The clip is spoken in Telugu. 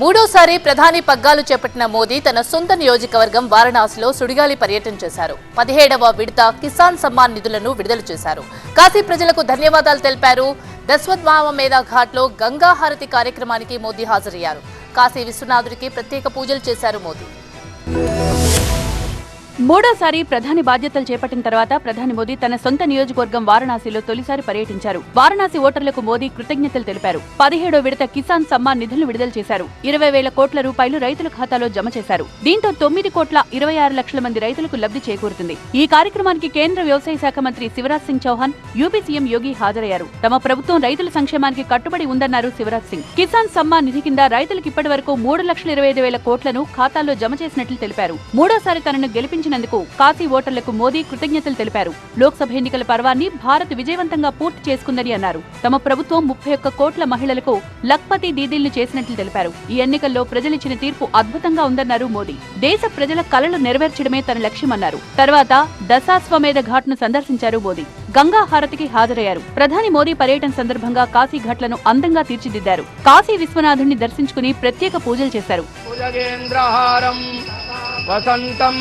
మూడోసారి ప్రధాని పగ్గాలు చేపట్టిన మోదీ తన సొంత నియోజకవర్గం వారణాసిలో సుడిగాలి పర్యటన చేశారు. పదిహేడవ విడత కిసాన్ సమ్మాన్ నిధులను విడుదల చేశారు. కాశీ ప్రజలకు ధన్యవాదాలు తెలిపారు. దస్వద్వామేధ ఘాట్లో గంగా హారతి కార్యక్రమానికి మోదీ హాజరయ్యారు. కాశీ విశ్వనాథుడికి ప్రత్యేక పూజలు చేశారు మోదీ. మూడోసారి ప్రధాని బాధ్యతలు చేపట్టిన తర్వాత ప్రధాని మోదీ తన సొంత నియోజకవర్గం వారణాసిలో తొలిసారి పర్యటించారు. వారణాసి ఓటర్లకు మోదీ కృతజ్ఞతలు తెలిపారు. పదిహేడో విడత కిసాన్ సమ్మాన్ నిధులు విడుదల చేశారు. ఇరవై వేల కోట్ల రూపాయలు రైతుల ఖాతాలో జమ చేశారు. దీంతో తొమ్మిది కోట్ల ఇరవై ఆరు లక్షల మంది రైతులకు లబ్ధి చేకూరుతుంది. ఈ కార్యక్రమానికి కేంద్ర వ్యవసాయ శాఖ మంత్రి శివరాజ్ సింగ్ చౌహాన్ యూపీ సీఎం యోగి హాజరయ్యారు. తమ ప్రభుత్వం రైతుల సంక్షేమానికి కట్టుబడి ఉందన్నారు శివరాజ్ సింగ్. కిసాన్ సమ్మాన్ నిధి కింద రైతులకు ఇప్పటి వరకు మూడు లక్షల ఇరవై ఐదు వేల కోట్లను ఖాతాల్లో జమ చేసినట్లు తెలిపారు. మూడోసారి తనను గెలిపించారు గెలిపించినందుకు కాశీ ఓటర్లకు మోదీ కృతజ్ఞతలు తెలిపారు. లోక్సభ ఎన్నికల పర్వాన్ని భారత్ విజయవంతంగా పూర్తి చేసుకుందని అన్నారు. తమ ప్రభుత్వం ముప్పై ఒక్క కోట్ల మహిళలకు లక్పతి దీదీలను చేసినట్లు తెలిపారు. ఈ ఎన్నికల్లో ప్రజలిచ్చిన తీర్పు అద్భుతంగా ఉందన్నారు మోదీ. దేశ ప్రజల కలలు నెరవేర్చడమే తన లక్ష్యమన్నారు తర్వాత దశాశ్వమేధ ఘాట్ను సందర్శించారు మోదీ. గంగా హారతికి హాజరయ్యారు. ప్రధాని మోదీ పర్యటన సందర్భంగా కాశీ ఘాట్లను అందంగా తీర్చిదిద్దారు. కాశీ విశ్వనాథుణ్ణి దర్శించుకుని ప్రత్యేక పూజలు చేశారు. వసంతం